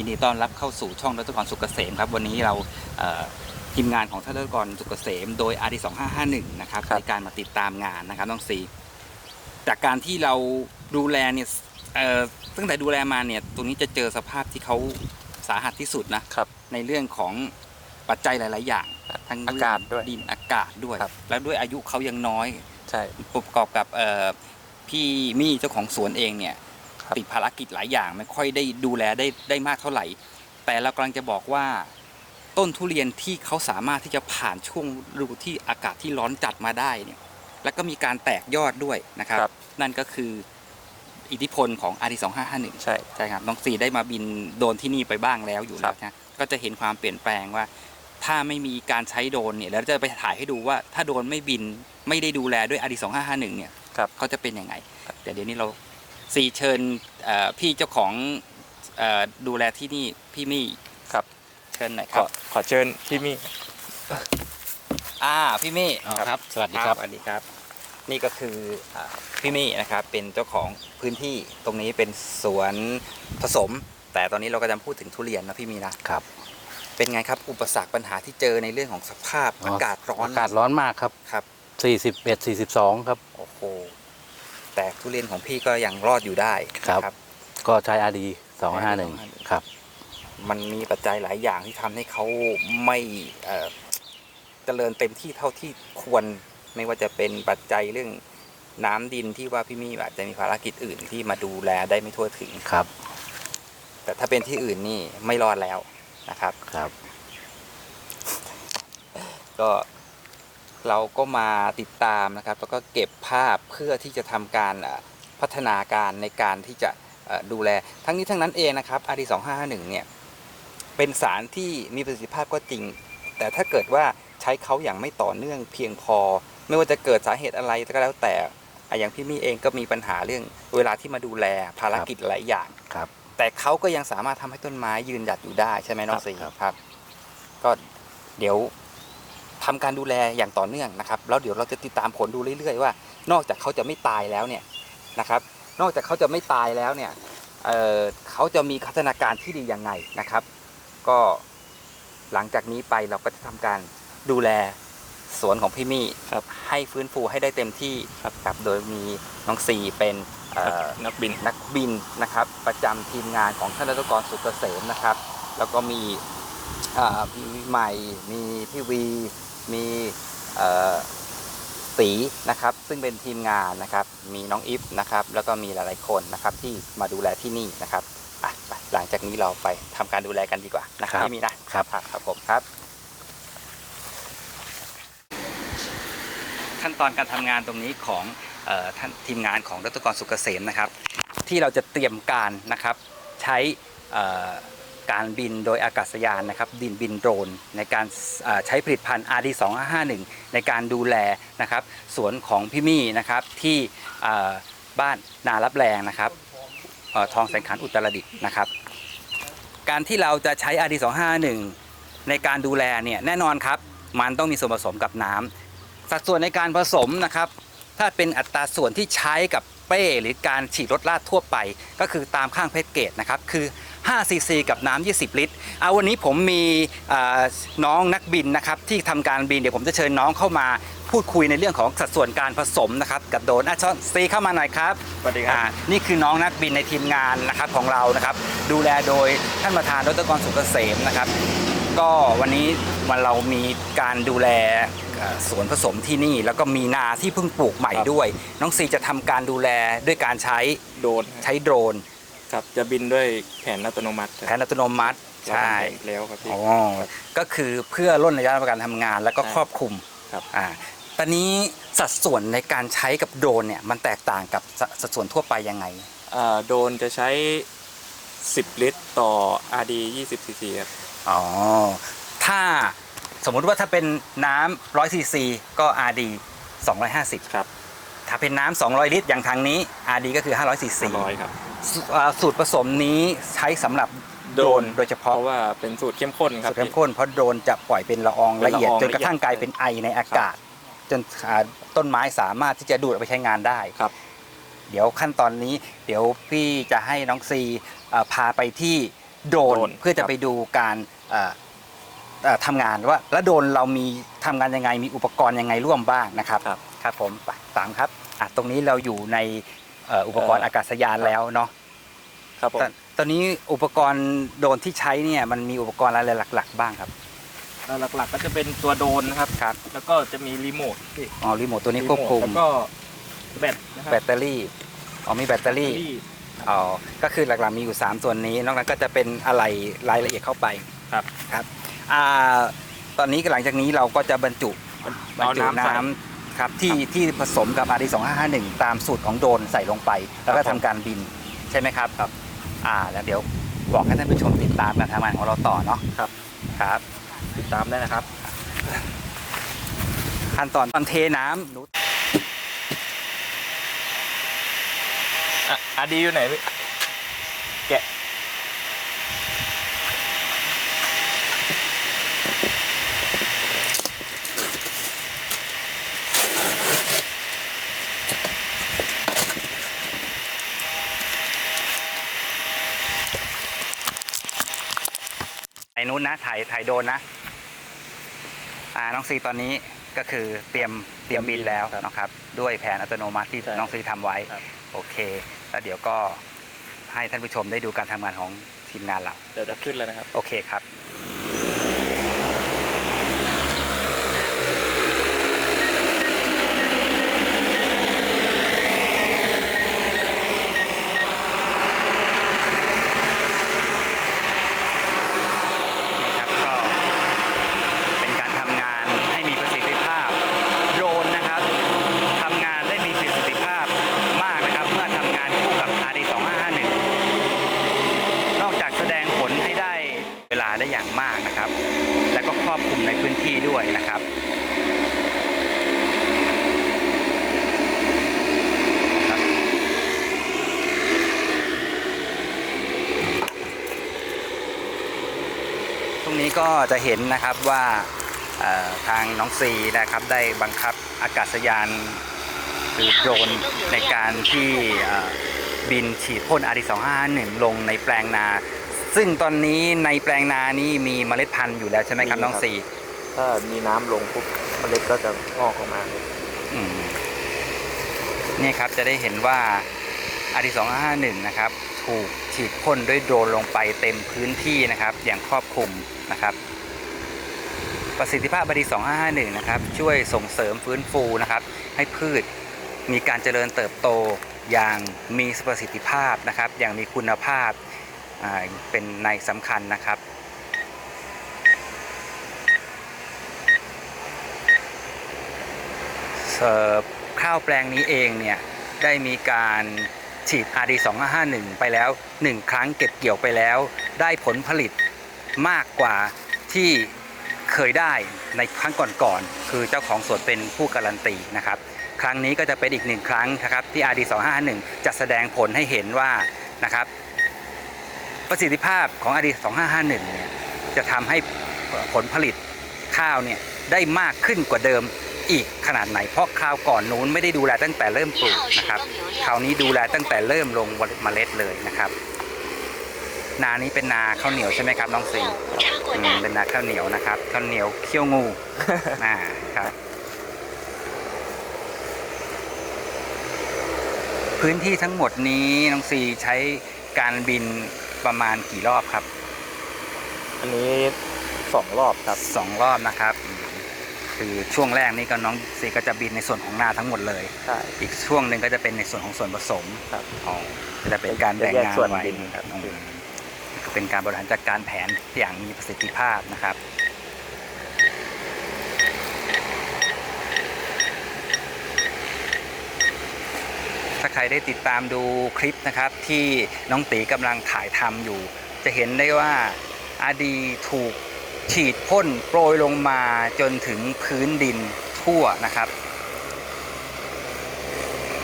ยินดีต้อนรับเข้าสู่ช่องรัตกรสุกเกษมครับ วันนี้เราเอ่อทีมงานของท่านรัตกรสุกเกษม โดย RD 2551นะครับครับในการมาติดตามงานนะครับน้องซีจากการที่เราดูแลเนี่ยเอ่อตั้งแต่ดูแลมาเนี่ยตรงนี้จะเจอสภาพที่เขาสาหัสที่สุดนะครับ ในเรื่องของปัจจัยหลาย ๆ อย่างทั้งเรื่องอากาศด้วยดินอากาศด้วยครับแล้วด้วยอายุเขายังน้อยใช่ประกอบกับเอ่อพี่มี่เจ้าของสวนเองเนี่ยครับ ติดภารกิจหลายอย่างไม่ค่อยได้ดูแลได้ได้มากเท่าไหร่ แต่เรากำลังจะบอกว่า ต้นทุเรียนที่เขาสามารถที่จะผ่านช่วงฤดูที่อากาศที่ร้อนจัดมาได้เนี่ยแล้วก็มีการแตกยอดด้วยนะครับครับนั่นก็คืออิทธิพลของ RD 2551 ใช่ใช่ครับน้องซีได้มาบินโดรนที่นี่ไปบ้างแล้วอยู่คแล้รัวบนะก็จะเห็นความเปลี่ยนแปลงว่า ถ้าไม่มีการใช้โดรนเนี่ยแล้วจะไปถ่ายให้ดูว่าถ้าโดรนไม่บินไม่ได้ดูแลด้วย RD 2551 เนี่ยครับเขาจะเป็นยังไงครับแต่เดี๋ยวนี้เรา ซีเชิญเอ่อพี่เจ้าของเออดูแลที่นี่พี่มี่ครับเชิญหน่อยขครัอบขอเชิญพี่มี่อ่าพี่มี่อ๋อครับ สวัสดีครับ สวัสดีครับ นี่ก็คืออ่าพี่มี่นะครับเป็นเจ้าของพื้นที่ตรงนี้เป็นสวนผสม แต่ตอนนี้เราก็จะพูดถึงทุเรียนนะพี่มี่นะครับ เป็นไงครับอุปสรรคปัญหาที่เจอในเรื่องของสภาพอากาศร้อนอากาศร้อนมากครับครับ 41 42 ครับ โอ้โห แต่ทุเรียนของพี่ก็ยังรอดอยู่ได้ครับนะก็ใช้ RD 251ครับ มันมีปัจจัยหลายอย่างที่ทำให้เขาไม่เอ่อเจริญเต็มที่เท่าที่ควรไม่ว่าจะเป็นปัจจัยเรื่องน้ำดินที่ว่าพี่มี่อาจจะมีภารกิจอื่นที่มาดูแลได้ไม่ทั่วถึงครับ แต่ถ้าเป็นที่อื่นนี่ไม่รอดแล้วนะครับครับ ก็ เราก็มาติดตามนะครับ แล้วก็เก็บภาพเพื่อที่จะทำการอะพัฒนาการในการที่จะเอ่อดูแล ทั้งนี้ทั้งนั้นเองนะครับ RD 251เนี่ยเป็นสารที่มีประสิทธิภาพก็จริง แต่ถ้าเกิดว่าใช้เขาอย่างไม่ต่อเนื่องเพียงพอ ไม่ว่าจะเกิดสาเหตุอะไรก็แล้วแต่อะอย่างพี่มี่เองก็มีปัญหาเรื่องเวลาที่มาดูแลภารกิจหลายอย่างครับ แต่เขาก็ยังสามารถทำให้ต้นไม้ยืนหยัดอยู่ได้ใช่ไหมน้องครับสีครับครับ ก็เดี๋ยว ทำการดูแลอย่างต่อเนื่องนะครับแล้วเดี๋ยวเราจะติดตามผลดูเรื่อยๆว่า นอกจากเขาจะไม่ตายแล้วเนี่ยนะครับ นอกจากเขาจะไม่ตายแล้วเนี่ยเอ่อเขาจะมีพัฒนาการที่ดียังไงนะครับ ก็หลังจากนี้ไปเราก็จะทำการดูแลสวนของพี่มี่ครับให้ฟื้นฟูให้ได้เต็มที่ครับโดยมีน้องซีเป็นเอ่อนักบินนักบินนะครับ ประจำทีมงานของท่านรัตกรสุกเกษมนะครับ แล้วก็มีอ่าพี่ใหม่มีพี่วี มีเอ่อสีนะครับ ซึ่งเป็นทีมงานนะครับ มีน้องอิฟนะครับ แล้วก็มีหลายๆคนนะครับที่มาดูแลที่นี่นะครับอะไปหลังจากนี้เราไปทำการดูแลกันดีกว่านะครับครับพี่มีนะครับ ครับครับผมครับ ขั้นตอนการทำงานตรงนี้ของเออท่านทีมงานของดรกรสุกเกษมนะครับ ที่เราจะเตรียมการนะครับใช้เอ่อ การบินโดยอากาศยานนะครับบินบินโดรนในการใช้ผลิตภัณฑ์ RD 2551 ในการดูแลนะครับสวนของพี่มี่นะครับที่บ้านนารับแรงนะครับออทองแสงขันอุตรดิตนะครับ การที่เราจะใช้ RD 251 ในการดูแลเนี่ยแน่นอนครับ มันต้องมีส่วนผสมกับน้ำสัดส่วนในการผสมนะครับ ถ้าเป็นอัตราส่วนที่ใช้กับเป้หรือการฉีดรถลาดทั่วไป ก็คือตามข้างแพ็กเกจนะครับ คือ 5ซีซีกับน้ำ20 ลิตร เอาวันนี้ผมมีเอ่อน้องนักบินนะครับที่ทำการบินเดี๋ยวผมจะเชิญน้องเข้ามาพูดคุยในเรื่องของสัดส่วนการผสมนะครับกับโดรนอะชอนซีเข้ามาหน่อยครับสวัสดีครับอ่านี่คือน้องนักบินในทีมงานนะครับของเรานะครับ ดูแลโดยท่านประธานดรกรสุกเกษมนะครับ ก็วันนี้วันเรามีการดูแลเอ่อสวนผสมที่นี่แล้วก็มีนาที่เพิ่งปลูกใหม่ครับด้วย น้องซีจะทำการดูแลด้วยการใช้โดรนใช้โดรน ครับจะบินด้วยแผนอัตโนมัติแผนอัตโนมัติเราใช่ทำแผนแล้วครับพี่อ๋อก็คือเพื่อล่นระยะการทำงาน แล้วก็ใช่ครอบคลุมครับอ่าตอนนี้สัดส่วนในการใช้กับโดรนเนี่ยมันแตกต่างกับสสัดส่วนทั่วไปยังไงอ่าโดรนจะใช้ 10 ลิตรต่อ RD 20 cc ครับอ๋อถ้าสมมุติว่าถ้าเป็นน้ำ100ซีซีก็ RD 250 ครับ ถ้าเป็นน้ำ200 ลิตรอย่างทางนี้ RD ก็คือ 500ซีซี100ครับ สูตรผสมนี้ใช้สำหรับโดรนโดยเฉเพพาะราะว่าเป็นสูตรเข้มข้นครับสูตรเข้มข้นเพราะโดรนจะปล่อยเป็นละอองเป็นละละอองเอียด จนกระทั่งละเอียดกลายเป็นไอในอากาศ จนอ่าต้นไม้สามารถที่จะดูดเอาไปใช้งานได้ครับ เดี๋ยวขั้นตอนนี้ เดี๋ยวพี่จะให้น้องซีเอ่อพาไปที่โดรนโดรนเพื่อจะครับไปดูการเอ่อเอ่อทำงานว่าแล้วโดรนเรามีทำงานยังไงมีอุปกรณ์ยังไงร่วมบ้างนะครับครับครับผมไปตามครับอะตรงนี้เราอยู่ใน เอ่ออุปกรณ์เอ่อออากาศยานแล้วเนาะครับผมตอนตอนนี้อุปกรณ์โดรนที่ใช้เนี่ยมันมีอุปกรณ์อะไรหลัก ๆ บ้างครับเอ่อหลักๆก็จะเป็นตัวโดรนนะครับ ครับแล้วก็จะมีรีโมทที่อ๋อรีโมทตัวนี้ควบคุมแล้วก็แบตนะครัแบตเตอรี่อ๋อมีแบตเตอรี่ที่ อ๋อก็คือหลักๆมีอยู่ 3 ส่วนนี้ นอกนั้นก็จะเป็นอะไรรายละเอียดเข้าไปครับ ครับอ่าตอนนี้หลังจากนี้เราก็จะบรรจุบรรเอาจุน้ำใส่น้ำ ครับที่ที่ผสมกับ RD 2551 ตามสูตรของโดรนใส่ลงไป แล้วก็ครับผมทำการบินใช่ไหมครับครับ อ่า แล้วเดี๋ยวบอกให้ท่านผู้ชมติดตามการทำงานของเราต่อเนาะครับ ครับ ติดตามได้นะครับ ขั้นตอนตอนเทน้ำหนู อะอาดีอยู่ไหนพี่ นู้นนะถ่ายถ่ายโดรนนะ อ่าน้องซีตอนนี้ก็คือเตรียมเตรียมบินแล้วนะครับ ด้วยแผนอัตโนมัติที่น้องซีทำไว้ ครับ โอเค แล้วเดี๋ยวก็ให้ท่านผู้ชมได้ดูการทำงานของทีมงานเรา เดี๋ยวจะขึ้นแล้วนะครับ โอเคครับ นี่ครับก็เป็นการทำงานให้มีประสิทธิภาพ โดรนนะครับทำงานได้มีประสิทธิภาพมากนะครับ เมื่อทำงานคู่กับ RD 2551 นอกจากแสดงผลให้ได้เวลาได้อย่างมากนะครับ และก็ครอบคลุมในพื้นที่ด้วยนะครับ ตรงนี้ ก็จะเห็นนะครับว่าเอ่อทางน้องซีนะครับได้บังคับอากาศยานคือโดรนในการที่เอ่อบินฉีดพ่น RD 251 ลงในแปลงนา ซึ่งตอนนี้ในแปลงนานี้มีเมล็ดพันธุ์อยู่แล้วใช่ไหมครับมีน้องครับซีถ้ามีน้ำลงปุ๊บเมล็ดก็จะงอกออกมาเลยอืมนี่ครับจะได้เห็นว่า RD 251 นะครับ ถูกฉีดพ่นด้วยโดรนลงไปเต็มพื้นที่นะครับ อย่างครอบคลุมนะครับ ประสิทธิภาพ RD 251 นะครับ ช่วยส่งเสริมฟื้นฟูนะครับ ให้พืชมีการเจริญเติบโตอย่างมีประสิทธิภาพนะครับ อย่างมีคุณภาพาเป็นในสำคัญนะครับเอ่อข้าวแปลงนี้เองเนี่ยได้มีการ ฉีด RD 2551 ไปแล้ว 1 ครั้งเก็บเกี่ยวไปแล้ว ได้ผลผลิตมากกว่าที่เคยได้ในครั้งก่อนๆคือเจ้าของสวนเป็นผู้การันตีนะครับ ครั้งนี้ก็จะเป็นอีกหนึ่งครั้งนะครับที่ RD 251จะแสดงผลให้เห็นว่านะครับประสิทธิภาพของ RD 2551 เนี่ยจะทำให้ผลผลิตข้าวเนี่ยได้มากขึ้นกว่าเดิม อีกขนาดไหน เพราะคราวก่อนนู้นไม่ได้ดูแลตั้งแต่เริ่มปลูกนะครับคราวนี้ดูแลตั้งแต่เริ่มลงเมล็ดเลยนะครับนานี้เป็นนาข้าวเหนียวใช่ไหมครับน้องซีอืมเป็นนาข้าวเหนียวนะครับข้าวเหนียวเคี่ยวงูอ่าครับ พื้นที่ทั้งหมดนี้น้องซีใช้การบินประมาณกี่รอบครับ อันนี้สองรอบครับสองรอบนะครับอืม คือช่วงแรกนี่ก็น้องซีก็จะบินในส่วนของนาทั้งหมดเลย ใช่ อีกช่วงหนึ่งก็จะเป็นในส่วนของส่วนผสมครับอ๋อก็จะเป็นการแบ่งจะแยกงานส่วนไว้บินครับครับ อืมก็เป็นการบริหารจัดการแผนอย่างมีประสิทธิภาพนะครับ ถ้าใครได้ติดตามดูคลิปนะครับที่น้องตีกำลังถ่ายทำอยู่ จะเห็นได้ว่าอาดีถูก ฉีดพ่นโปรยลงมาจนถึงพื้นดินทั่วนะครับ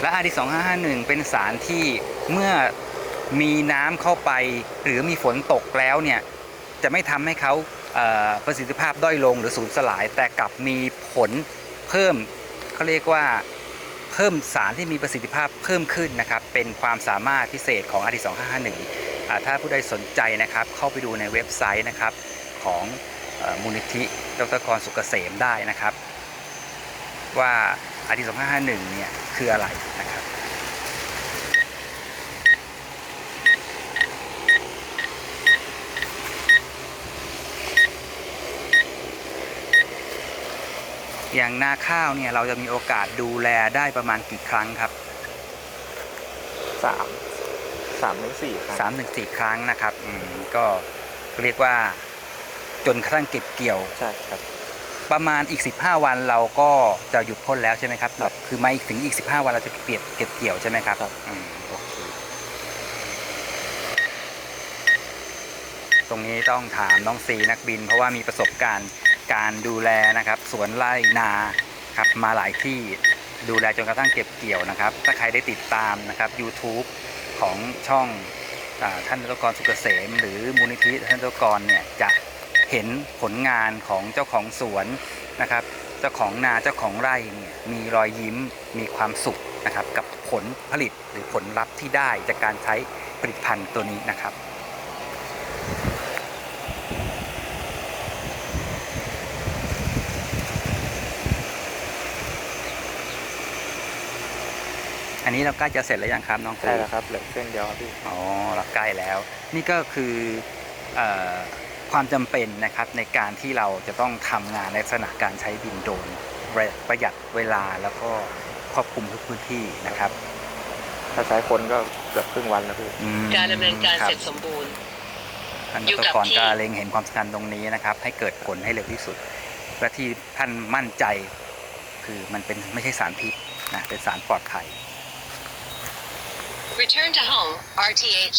และอาดี2551 เป็นสารที่เมื่อมีน้ำเข้าไปหรือมีฝนตกแล้วเนี่ยจะไม่ทำให้เขาเประสิทธิภาพด้อยลงหรือสูญสลาย แต่กลับมีผลเพิ่มเขาเรียกว่าเพิ่มสารที่มีประสิทธิภาพเพิ่มขึ้นนะครับ เป็นความสามารถพิเศษของ RD 2551อ่าถ้าผู้ใดสนใจนะครับเข้าไปดูในเว็บไซต์นะครับ ของเอ่อมูลนิธิดรกรสุกเกษมได้นะครับ ว่าอาดี2551 เนี่ย คืออะไรนะครับอย่างนาข้าวเนี่ยเราจะมีโอกาสดูแลได้ประมาณกี่ครั้งครับสามสามถึงสี่ครับสามถึงสี่ครั้งนะครับ อืมก็เรียกว่า จนกระทั่งเก็บเกี่ยว ใช่ครับ ประมาณอีก 15 วันเราก็จะหยุดพ่นแล้วใช่ไหมครับ ครับคือมาอีกถึงอีก 15 วันเราจะเปลี่ยนเก็บเกี่ยวใช่ไหมครับครับ อืมโอเคตรงนี้ต้องถามน้องซีนักบิน เพราะว่ามีประสบการณ์การดูแลนะครับสวนไร่นาครับมาหลายที่ดูแลจนกระทั่งเก็บเกี่ยวนะครับ ถ้าใครได้ติดตามนะครับ YouTube ของช่องอาท่านดรกรสุกเกษม หรือมูลนิธิท่านดรกรเนี่ยจะ เห็นผลงานของเจ้าของสวนนะครับ เจ้าของนาเจ้าของไร่เนี่ยมีรอยยิ้มมีความสุขนะครับ กับผลผลิตหรือผลลัพธ์ที่ได้จากการใช้ผลิตภัณฑ์ตัวนี้นะครับอันนี้เราใกล้จะเสร็จแล้วยังครับน้องซีใช่แล้วครับเหลือเส้นเดียวครับพี่อ๋อเราใกล้แล้ว นี่ก็คือเออ ความจำเป็นนะครับในการที่เราจะต้องทำงานในลักษณะการใช้บินโดรนประประหยัดเวลาแล้วก็ครอบคลุมทุกพื้นที่นะครับ ถ้าใช้คนก็เกือบครึ่งวันแล้วพี่อืมการดำเนินการคบเสร็จสมบูรณ์ท่านอยู่ดกับรกรที่ก็เล็งเห็นความสำคัญตรงนี้นะครับ ให้เกิดผลให้เร็วที่สุด และที่ท่านมั่นใจ คือมันเป็นไม่ใช่สารพิษนะเป็นสารปลอดภัย Return to home RTH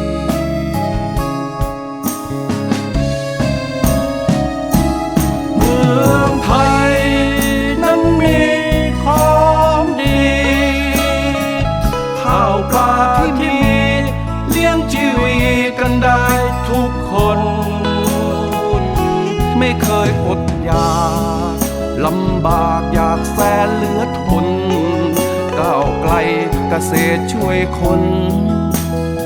คน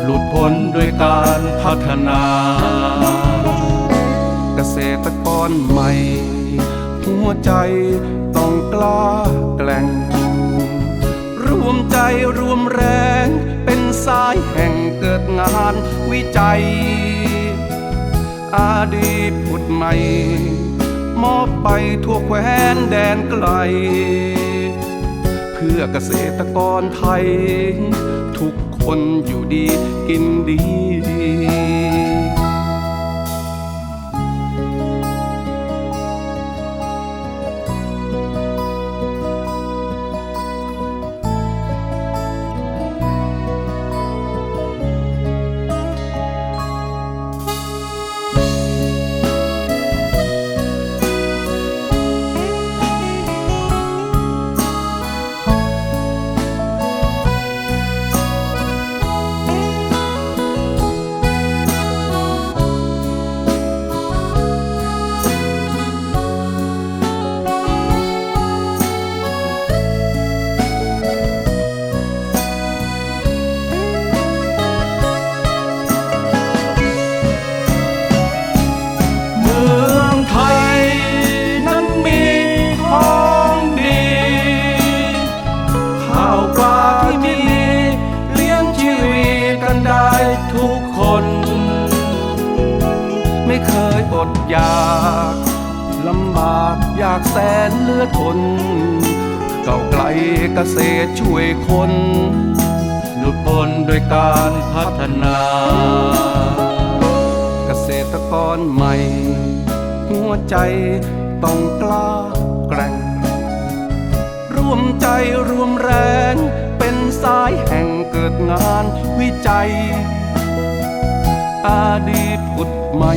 หลุดพ้นด้วยการพัฒนา เกษตรกรใหม่ หัวใจต้องกล้าแกล่ง รวมใจรวมแรง เป็นสายแห่งเกิดงานวิจัย อาดีผุดใหม่ มอบไปทั่วแคว้นแดนไกล เพื่อเกษตรกรไทย ทุกคนอยู่ดีกินดี นเก่าไกลเกษตรช่วยคนหลุดพ้นโดยการพัฒนา เกษตรกรใหม่ หัวใจต้องกล้าแกร่ง ร่วมใจรวมแรง เป็นสายแห่งเกิดงานวิจัย อดีตผุดใหม่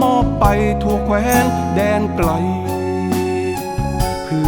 มอบไปทั่วแคว้นแดนไกล